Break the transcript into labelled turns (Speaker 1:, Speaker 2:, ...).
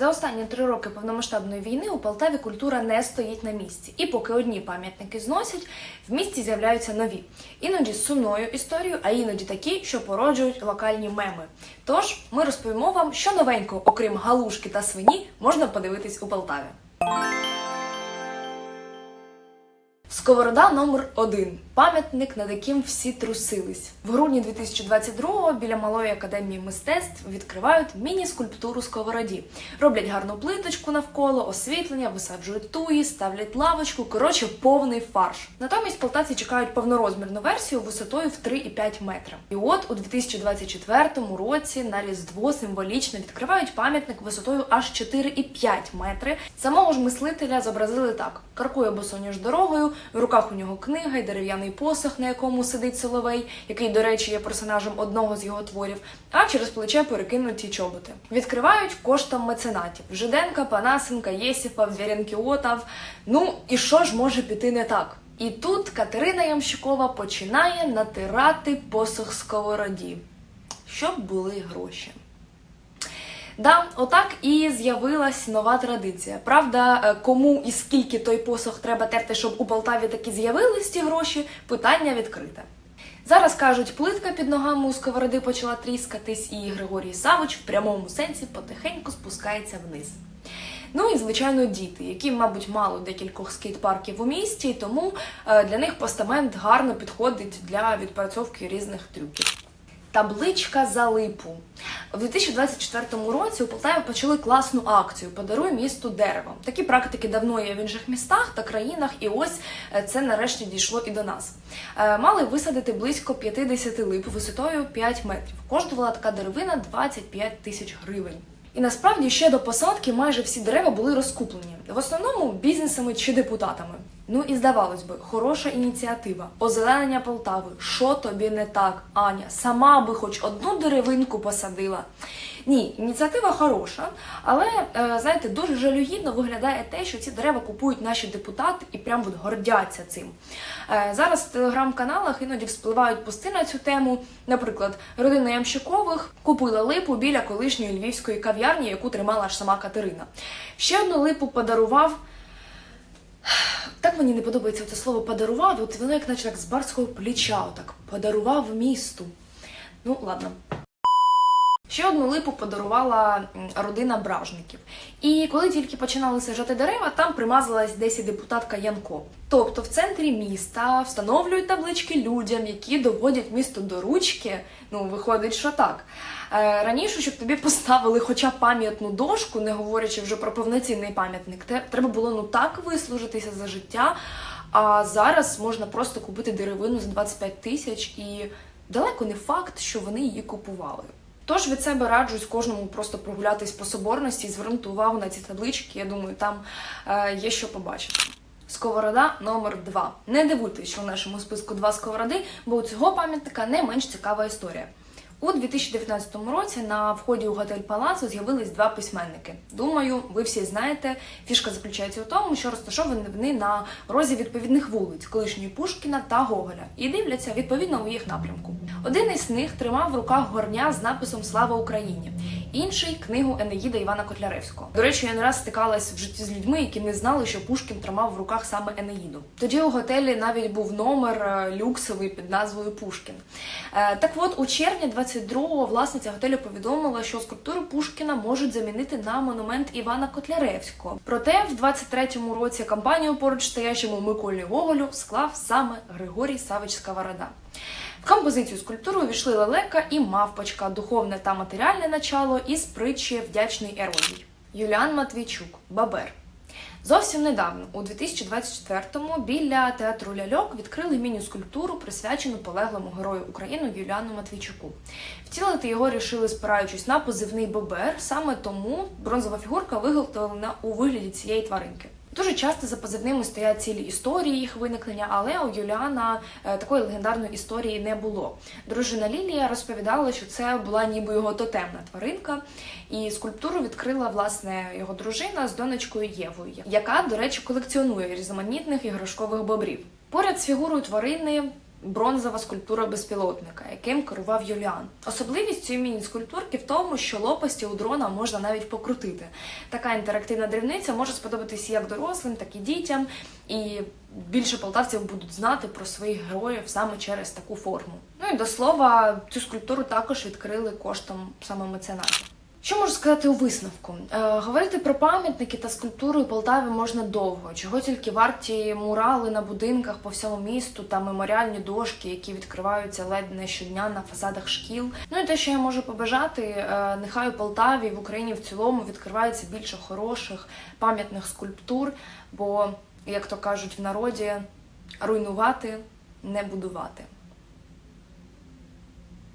Speaker 1: За останні три роки повномасштабної війни у Полтаві культура не стоїть на місці. І поки одні пам'ятники зносять, в місті з'являються нові. Іноді з сумною історією, а іноді такі, що породжують локальні меми. Тож ми розповімо вам, що новенького, окрім галушки та свині, можна подивитись у Полтаві. Сковорода номер 1 пам'ятник, над яким всі трусились. В грудні 2022-го біля малої академії мистецтв відкривають міні-скульптуру сковороді. Роблять гарну плиточку навколо, освітлення, висаджують туї, ставлять лавочку. Коротше, повний фарш. Натомість полтавці чекають повнорозмірну версію висотою в 3,5 метра. І от у 2024 році на різдво символічно відкривають пам'ятник висотою аж 4,5 метри. Самого ж мислителя зобразили так: каркує босоніж дорогою, в руках у нього книга й дерев'яний посох, на якому сидить соловей, який, до речі, є персонажем одного з його творів, а через плече перекинуті чоботи. Відкривають коштом меценатів: Жиденка, Панасенка, Єсіпов, Віренкіотов. Ну і що ж може піти не так? І тут Катерина Ямщикова починає натирати посох сковороді, щоб були гроші. Да, отак і з'явилась нова традиція. Правда, е, кому і скільки той посох треба терти, щоб у Полтаві таки з'явились ті гроші, питання відкрите. Зараз кажуть, плитка під ногами у сковороди почала тріскатись, і Григорій Савич в прямому сенсі потихеньку спускається вниз. Ну і звичайно, діти, які, мабуть, мало декількох скейт-парків у місті, тому е, для них постамент гарно підходить для відпрацьовки різних трюків. Табличка за липу. У 2024 році у Полтаві почали класну акцію Подаруй місту дерево. Такі практики давно є в інших містах та країнах, і ось е, це нарешті дійшло і до нас. Е, Мали висадити близько 50 лип висотою 5 метрів. Коштувала така деревина 25 тисяч гривень. І насправді ще до посадки майже всі дерева були розкуплені в основному бізнесами чи депутатами. Ну і здавалось би, хороша ініціатива, озеленення Полтави. Що тобі не так, Аня? Сама би хоч одну деревинку посадила. Ні, ініціатива хороша, але е, знаєте, дуже жалюгідно виглядає те, що ці дерева купують наші депутати і прям от гордяться цим. Е, Зараз в телеграм-каналах іноді вспливають пости на цю тему. Наприклад, родина Ямщикових купила липу біля колишньої львівської кав'ярні, яку тримала аж сама Катерина. Ще одну липу подарував. Так мені не подобається це слово подарував, от воно як наче так з барського плеча, отак подарував місту. Ну, ладно. Ще одну липу подарувала родина бражників. І коли тільки починали сажати дерева, там примазалась десь і депутатка Янко. Тобто в центрі міста встановлюють таблички людям, які доводять місто до ручки. Ну, виходить, що так. Е, раніше, щоб тобі поставили хоча б пам'ятну дошку, не говорячи вже про повноцінний пам'ятник, треба було ну так вислужитися за життя. А зараз можна просто купити деревину за 25 тисяч, і далеко не факт, що вони її купували. Тож від себе раджусь кожному просто прогулятись по соборності і звернути увагу на ці таблички. Я думаю, там е, є що побачити. Сковорода номер 2 Не дивуйтесь, що в нашому списку два сковороди, бо у цього пам'ятника не менш цікава історія. У 2019 році на вході у готель Палацу з'явились два письменники. Думаю, ви всі знаєте. Фішка заключається у тому, що розташовані вони на розі відповідних вулиць колишньої Пушкіна та Гоголя і дивляться відповідно у їх напрямку. Один із них тримав в руках горня з написом Слава Україні, інший книгу Енеїда Івана Котляревського. До речі, я не раз стикалась в житті з людьми, які не знали, що Пушкін тримав в руках саме Енеїду. Тоді у готелі навіть був номер е, люксовий під назвою Пушкін. Е, Так от у червні 22-го власниця готелю повідомила, що скульптуру Пушкіна можуть замінити на монумент Івана Котляревського. Проте в 23-му році кампанію поруч стоячому Миколі Гоголю склав саме Григорій Савич Сковорода. В композицію скульптури увійшли лелека і мавпочка, духовне та матеріальне начало із притчі Вдячний еродій. Юліан Матвійчук, Бабер. Зовсім недавно, у 2024-му, біля театру Ляльок відкрили міні-скульптуру, присвячену полеглому герою України Юліану Матвійчуку. Втілити його рішили, спираючись на позивний Бобер. Саме тому бронзова фігурка виготовлена у вигляді цієї тваринки. Дуже часто за позивними стоять цілі історії їх виникнення, але у Юліана е, такої легендарної історії не було. Дружина Лілія розповідала, що це була ніби його тотемна тваринка, і скульптуру відкрила власне його дружина з донечкою Євою, яка, до речі, колекціонує різноманітних іграшкових бобрів. Поряд з фігурою тварини бронзова скульптура безпілотника, яким керував Юліан. Особливість цієї міні-скульптурки в тому, що лопасті у дрона можна навіть покрутити. Така інтерактивна дрібниця може сподобатися як дорослим, так і дітям. І більше полтавців будуть знати про своїх героїв саме через таку форму. Ну і до слова, цю скульптуру також відкрили коштом саме меценатів. Що можу сказати у висновку? Е, говорити про пам'ятники та скульптури у Полтаві можна довго. Чого тільки варті мурали на будинках по всьому місту та меморіальні дошки, які відкриваються ледь не щодня на фасадах шкіл. Ну і те, що я можу побажати, е, нехай у Полтаві в Україні в цілому відкривається більше хороших пам'ятних скульптур, бо, як то кажуть в народі, руйнувати не будувати.